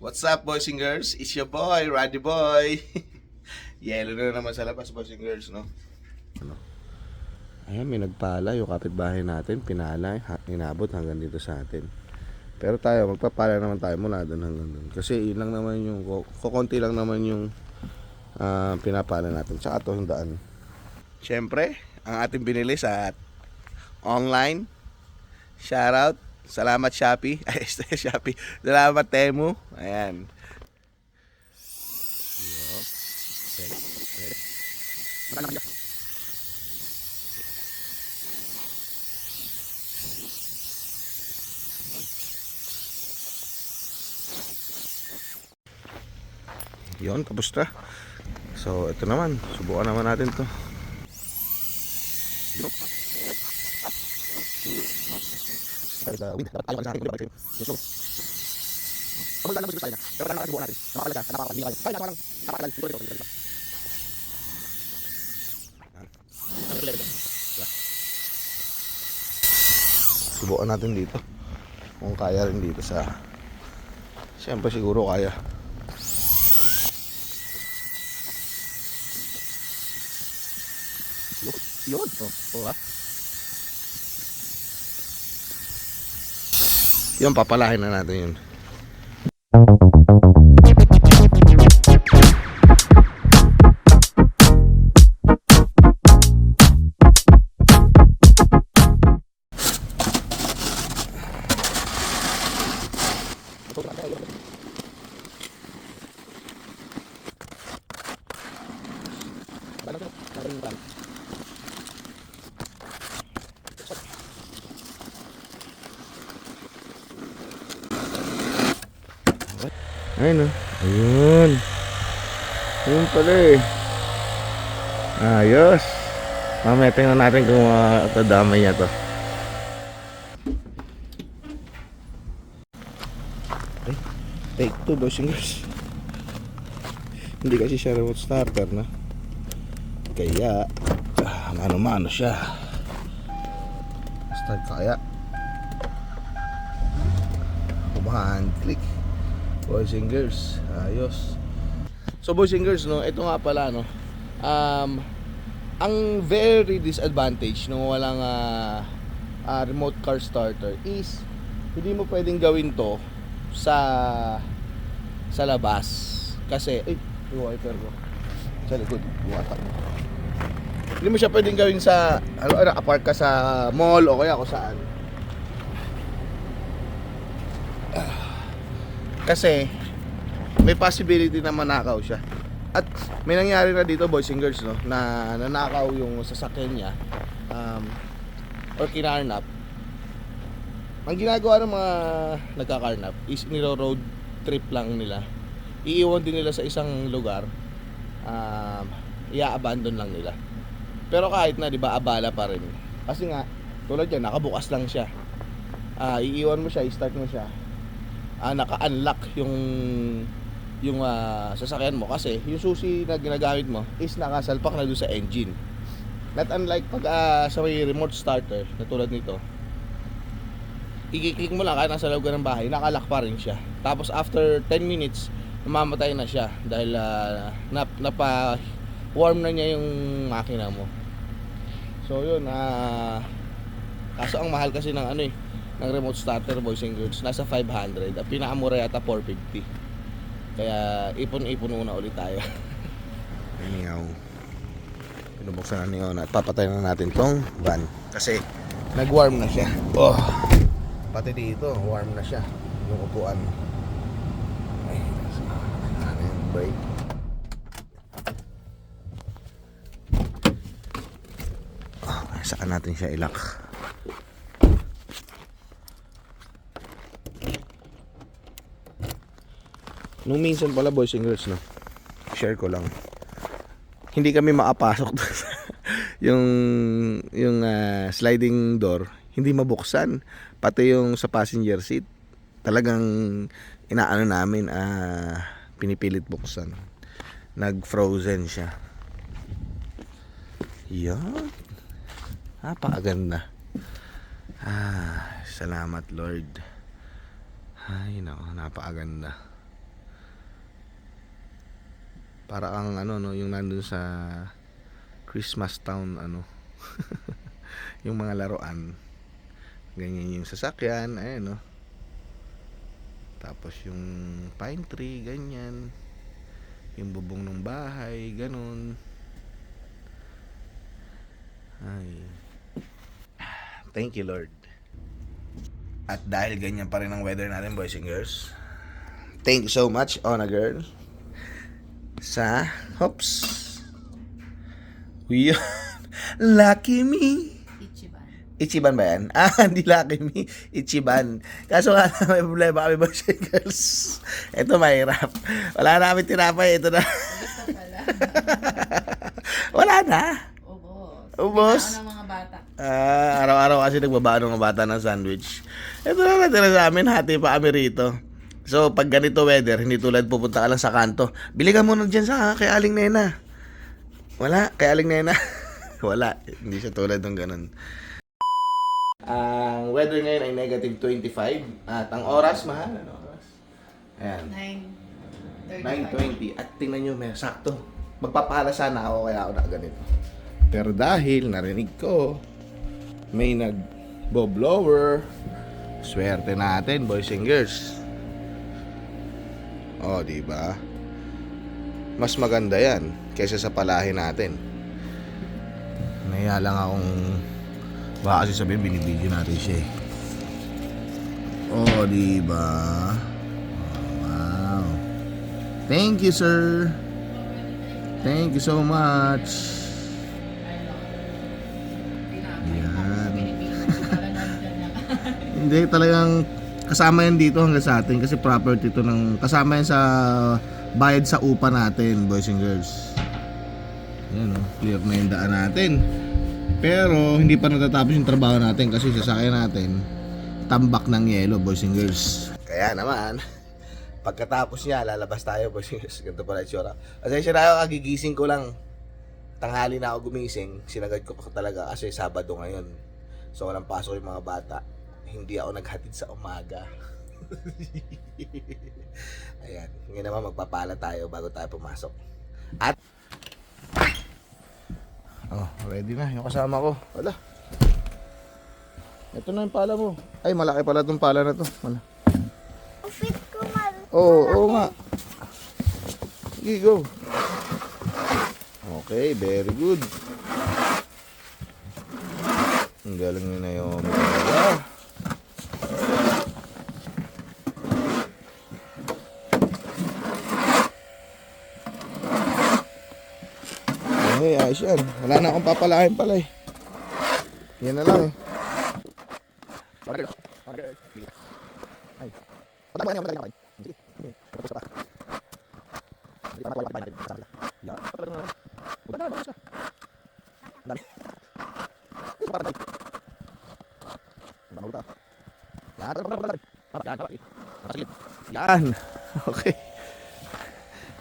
What's up, boys and girls? It's your boy, Roddy Boy. Yellow na naman sa labas, boys and girls, no? Ano? Ayan, may nagpala yung kapitbahay natin. Pinala, inabot hanggang dito sa atin. Pero tayo, magpapala naman tayo mula doon hanggang doon. Kasi yun lang naman yung, kukunti lang naman yung ah, pinapala natin. Tsaka to yung daan. Siyempre, ang ating binili sa online. Shoutout. Salamat Shopee. Ay, Shopee. Salamat Temu. Ayan. Yun, tapos na. So, ito naman. Subukan naman natin to. Yup. Sa wind, dapat ayaw ka sa akin, dapat yung slow. Mo dito sa kanya, pero kailangan natin subukan natin. Napakalaga, napakalaga, hindi kaya. Kaya natin walang, napakalaga, siguro dito, dito. Subukan natin dito. Kung kaya rin dito sa... Siyempre siguro kaya. Yun. Oh, oh, ha? Yun, papalahin na natin yun. Ayun oh. Ayun. Ayun pala eh. Ayos. Mamaya tingnan natin kung uh, tadamay niya to. Ay, take two boys and girls. Hindi kasi siya remote starter na. Kaya, ah, mano-mano siya. Start kaya. One click boys and girls. Ayos. So boys and girls no ito nga pala no um ang very disadvantage nung walang ah, ah, remote car starter is hindi mo pwedeng gawin to sa sa labas. Kasi ay yung wiper ko sa likod buwata hindi mo siya pwedeng gawin sa ano, ano apark ka sa mall o kaya kung saan Kasi may possibility na manakaw siya. At may nangyari na dito boys and girls no na nanakaw yung sasakyan niya um, or kinarnap. Ang ginagawa ng mga nagkakarnap is niro road trip lang nila. Iiwan din nila sa isang lugar. Um, i-abandon lang nila. Pero kahit na 'di ba abala pa rin. Kasi nga tulad yan nakabukas lang siya. Ah, iiwan mo siya, i-start mo siya ah, naka-unlock yung yung ah, sasakyan mo kasi yung susi na ginagamit mo is nakasalpak na doon sa engine. Not unlike pag ah, sa may remote starter na tulad nito. I-click mo lang kahit nasa loob ka ng bahay, nakalock pa rin siya. Tapos after 10 minutes, namamatay na siya dahil ah, nap, napa warm na niya yung makina mo. So yun, ah kaso ang mahal kasi ng ano eh, ng remote starter boys and girls nasa 500 ang pinakamura yata 450 kaya ipon-ipon muna ulit tayo. Meow pinubuksan na ni Ona. At papatay na natin tong van. Kasi nag-warm na siya. Oh, pati dito warm na siya. Yung upuan. Ay ano yung brake? Saan natin siya ilak Nung minsan pala boys and girls no. Share ko lang. Hindi kami makapasok yung yung ah, sliding door. Hindi mabuksan. Pati yung sa passenger seat talagang inaano namin ah pinipilit buksan. Nag frozen siya. Yan napakaganda. Ah salamat lord. Ay nako napakaganda Para kang ano no, yung nandun sa Christmas town ano. yung mga laruan. Ganyan yung sasakyan, ayan no. Tapos yung pine tree, ganyan. Yung bubong ng bahay, ganun. Ay. Thank you, Lord. At dahil ganyan pa rin ang weather natin, boys and girls. Thank you so much, Ona Girl. Sa, hops. We Lucky me. Ichiban. Ichiban ba yan? Ah, hindi Lucky me. Ichiban. Kaso nga may problema kami, boys girls. Ito mahirap. Wala na kami tinapay. Ito na. Wala na. Ubos. Ubos. Kailangan ng mga bata. Ah, araw-araw kasi nagbabaan ng bata ng sandwich. Ito na natira sa amin, hati pa kami rito. So, pag ganito weather, hindi tulad pupunta ka lang sa kanto. Bili ka muna dyan sa kay Aling Nena. Wala, kay Aling Nena. Wala, hindi siya tulad ng ganun. Ang weather ngayon ay negative 25 at ang oras, mahal, ano oras? Ayan, 9.35. 9.20 at tingnan nyo, may sakto. Magpapala sana ako kaya ako na ganito. Pero dahil narinig ko, may nag blower swerte natin, boys and girls. Oh, di ba? Mas maganda yan kaysa sa palahin natin. Naya lang akong baka kasi sabihin binibidyo natin siya eh. Oh, di ba? Wow. Thank you, sir. Thank you so much. Yan. Hindi talagang kasama yan dito hanggang sa atin kasi property to ng kasama yan sa bayad sa upa natin, boys and girls. Yan oh, clear na yung daan natin. Pero hindi pa natatapos yung trabaho natin kasi sasakyan natin tambak ng yelo, boys and girls. Kaya naman, pagkatapos niya, lalabas tayo, boys and girls. Ganito pala yung tsura. Pasensya na ako, kagigising ko lang. Tanghali na ako gumising. Sinagad ko pa talaga kasi Sabado ngayon. So, walang pasok yung mga bata. Hindi ako naghatid sa umaga. Ayan. Ngayon naman magpapala tayo bago tayo pumasok. At Oh, ready na yung kasama ko. Wala. Ito na yung pala mo. Ay, malaki pala itong pala na to. Wala. Fit ko man. Oo, oo nga. Sige, go. Okay, very good. Ang galing ni Naomi talaga. Okay, ayos yan. Wala na akong papalahin pala eh. Yan na lang eh. Ah. Yan. Okay.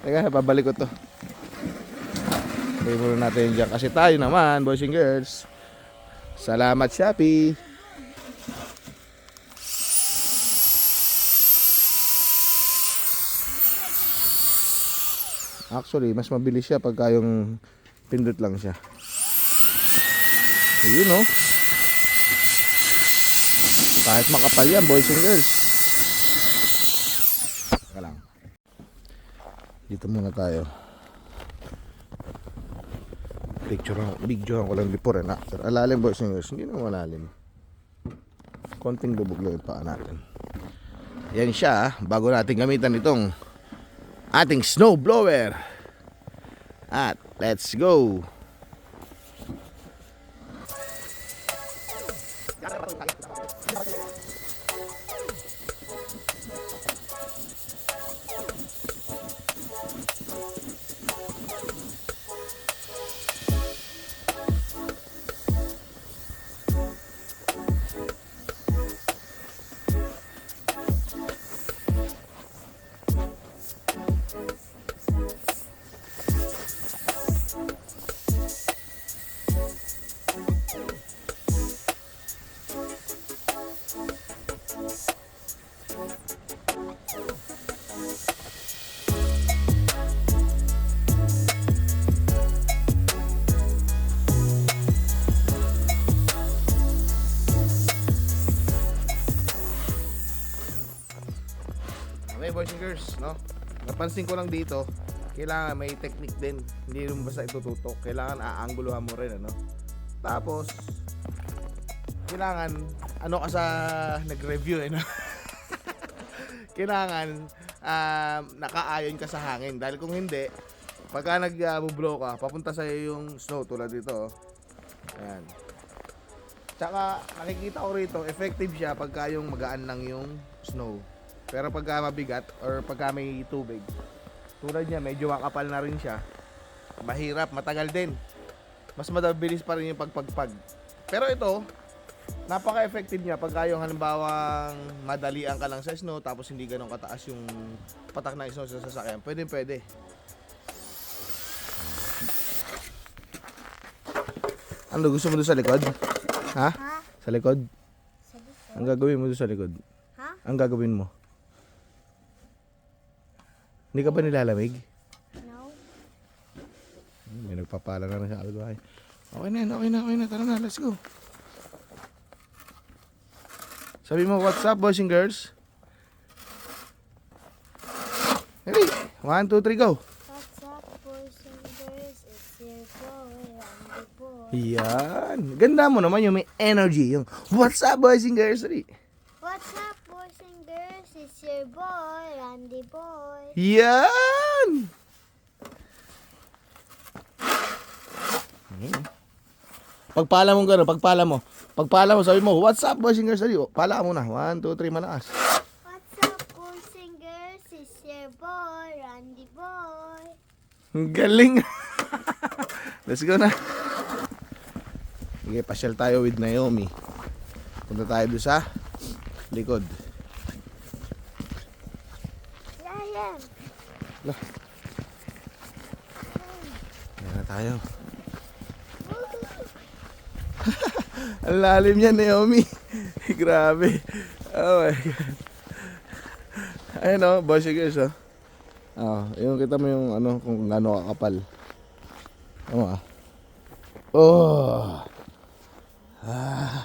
Teka, babalik ko to. Muna natin dyan. Kasi tayo naman, boys and girls. Salamat, Shopee. Actually, mas mabilis siya pagka yung pindot lang siya. Ayun oh. Kahit makapal yan, boys and girls. Teka lang. Dito muna tayo. Picture video ko lang before and after. Alalim boys and girls, hindi naman malalim. Konting lubog lang yung paa natin. Yan siya, ah. bago natin gamitan itong ating snow blower. At let's go. Okay, boys and girls, no? Napansin ko lang dito, kailangan may technique din. Hindi yung basta itututok. Kailangan aanggulohan mo rin, ano? Tapos, kailangan, ano ka sa nag-review, eh, no? kailangan, um, nakaayon ka sa hangin. Dahil kung hindi, pagka nag-blow ka, papunta sa'yo yung snow tulad dito, oh. Ayan. Tsaka, nakikita ko rito, effective siya pagka yung magaan lang yung snow. Pero pagka mabigat or pagka may tubig, tulad niya, medyo makapal na rin siya. Mahirap, matagal din. Mas madabilis pa rin yung pagpagpag. Pero ito, napaka-effective niya pagka yung halimbawang madalian ka lang sa snow tapos hindi ganun kataas yung patak ng snow sa sasakyan. Pwede, pwede. Ano gusto mo doon sa likod? Ha? Ha? Sa likod? Sabi ko. Ang gagawin mo doon sa likod? Ha? Ang gagawin mo? Hindi ka ba nilalamig? No. Hmm, May nagpapala na rin sa albahay. Okay na yan, okay na, okay na. Tara na, let's go. Sabi mo, what's up, boys and girls? Ready? One, two, three, go. What's up, boys and girls? It's your boy, Randy Boy. Yan. Ganda mo naman yung may energy. Yung, what's up, boys and girls? Ready? What's up, boys and girls? It's your boy, Randy Boy. Yan! Hmm. Pagpala mo gano'n, pagpala mo. Pagpala mo, sabi mo, what's up, boys and girls? Dali, oh, pala mo na. One, two, three, malakas. What's up, boys and girls? It's your boy, Randy Boy. Ang galing. Let's go na. Sige, pasyal tayo with Naomi. Punta tayo doon sa likod. Yeah, yeah. Yan na tayo. Ang lalim niya, Naomi. Grabe. Oh my God. Ayun o, boys and girls o. Oh, yung kita mo yung ano, kung gaano kakapal. Ano ah. Oh. Ah.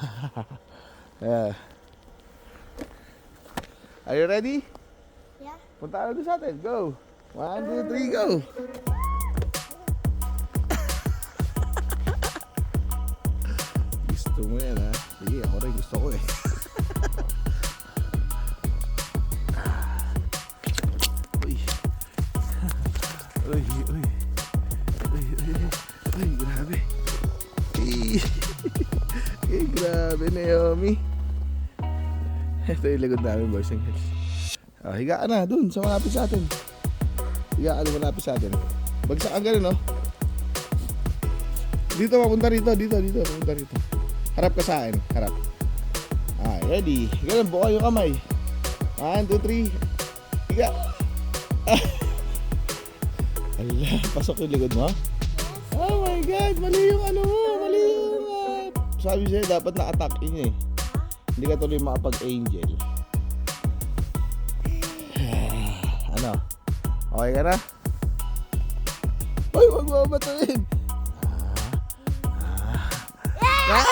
yeah. Are you ready? Yeah. Punta na doon sa atin. Go. One, two, three, go. Gusto mo yan ha? Sige, ako rin gusto ko eh. uy. uy, uy. Uy, uy, uy. Uy, grabe. Uy. Uy, grabe, Naomi. Ito yung likod namin, boys and girls. Ah, higa ka na, dun, sa malapit sa atin. Na malapit sa atin. Bagsak ka ganun, no? Dito, papunta rito, dito, dito, papunta rito. Harap ka sa akin, harap. Ah, ready. Ganun, buka yung kamay. One, two, three. Higa. Ala, pasok yung likod mo. Oh my God, mali yung ano mo, mali yung... ah, sabi sa'yo, dapat na-attack in eh. Hindi ka tuloy makapag-angel. Okay ka na? Uy, wag mo batuin! Ah. Ah.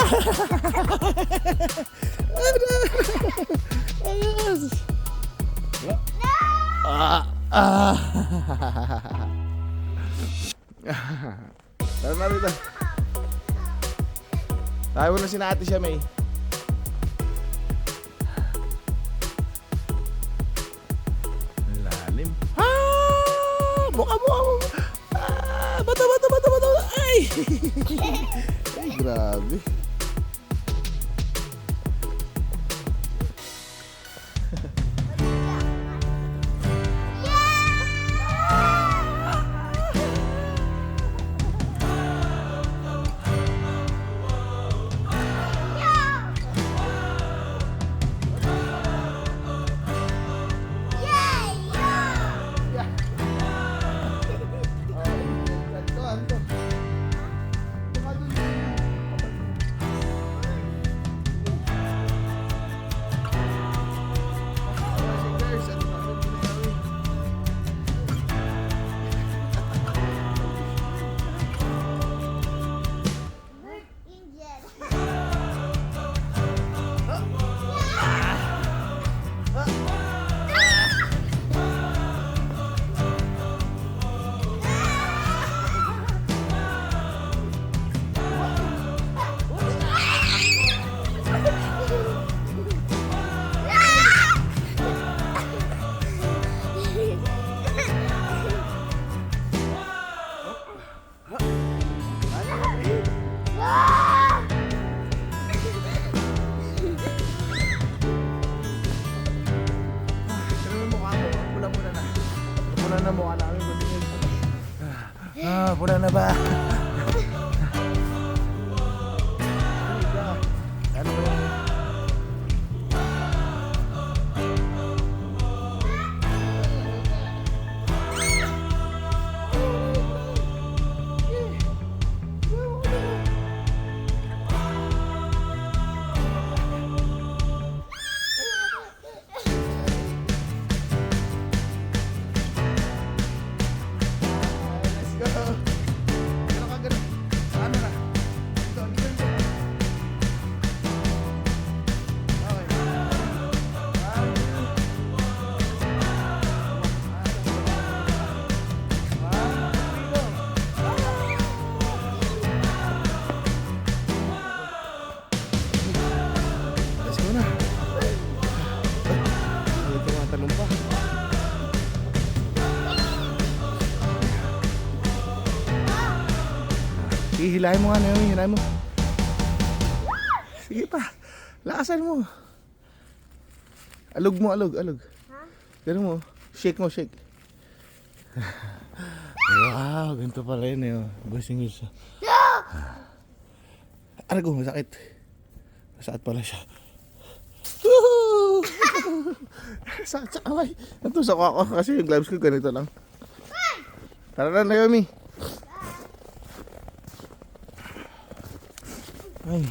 Ano? Ayos! Ah! Ah! Tara na rito. Tayo na sinati siya, May. Ay! Ay, Hihilahin mo nga Naomi, hilahin mo. Sige pa. Lakasan mo. Alog mo, alog, alog. Ha? Ganun mo. Shake mo, shake. wow, ganito pala yun eh. Bossing girls. Ano ko, masakit. Masakit pala siya. Sakit sa kamay. Natusok ako kasi yung gloves ko ganito lang. Tara na, Naomi. Ay.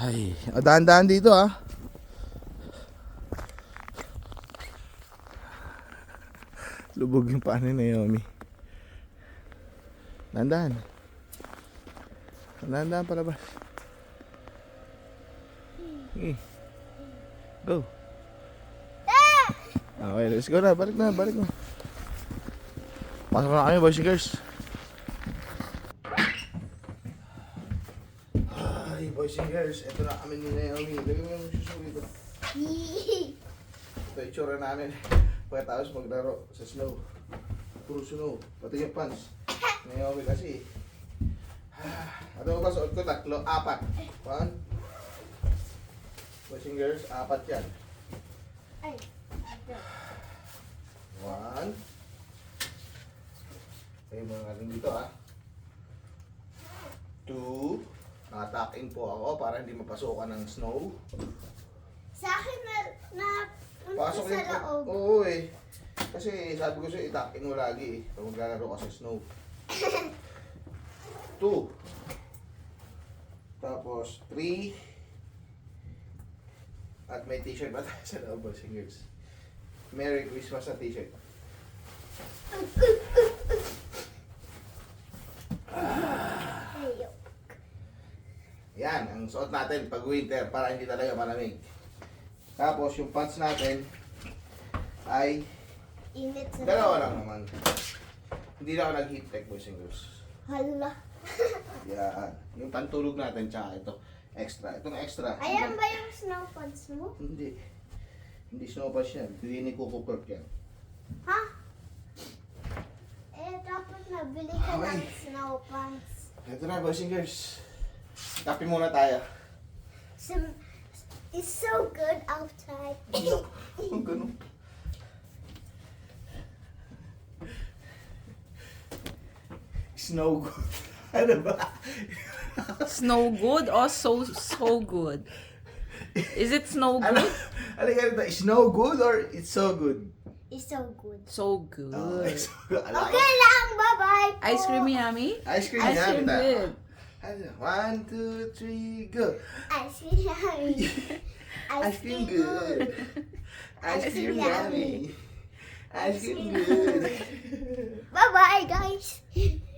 Ay, o, dahan-dahan dito ah. Lubog yung paa ni Naomi. Dahan-dahan. Dahan-dahan palabas. Okay. Go. Okay, let's go na. Balik na, balik na. Pasok na kami, boys and girls. Ay, boys and girls, ito na kami ni Naomi. Lagyan mo yung susunod dito. Ito yung tsura namin. Pagkatapos maglaro sa snow. Puro snow. Pati yung pants. Naomi kasi. Ah, Ano ba suot ko? Tatlo, apat. One. Boys and girls, apat yan. Ay. One. Okay, mga natin dito ha. Two. Naka-tuck in po ako para hindi mapasukan ng snow. Sa akin na, na Pasok sa yung... loob. Oo eh. Kasi sabi ko sa'yo, i-tuck in mo lagi eh. Pag maglalaro ka sa snow. Two. Tapos, three. At may t-shirt ba tayo sa loob, boys and girls? Merry Christmas na t-shirt. Ayaw. Yan, ang suot natin pag winter para hindi talaga malamig. Tapos yung pants natin ay Init sa dalawa lang naman. Hindi na ako nag-heat tech boys and girls. Hala. Yan. Yung pantulog natin tsaka ito. Extra. Itong extra. Ayan ba yung snow pants mo? Hindi. Hindi snow pass yan. Hindi ni Coco Perk yan. Ha? Eh, dapat nabili ka ng snow pants. Ito na boys and girls. Kape muna tayo. Some, it's so good outside. Ang ganun. Snow good. ano ba? Snow good or so so good? Is it snow Ano? good? Ano ganito? Snow good or it's so good? It's so good. So good. Oh, it's so good. Okay lang, bye-bye po. Ice cream yummy? Ice cream Ice cream good. One, two, three, go. Ice cream yummy. Ice cream good. Ice cream yummy. Ice cream good. Bye-bye, guys.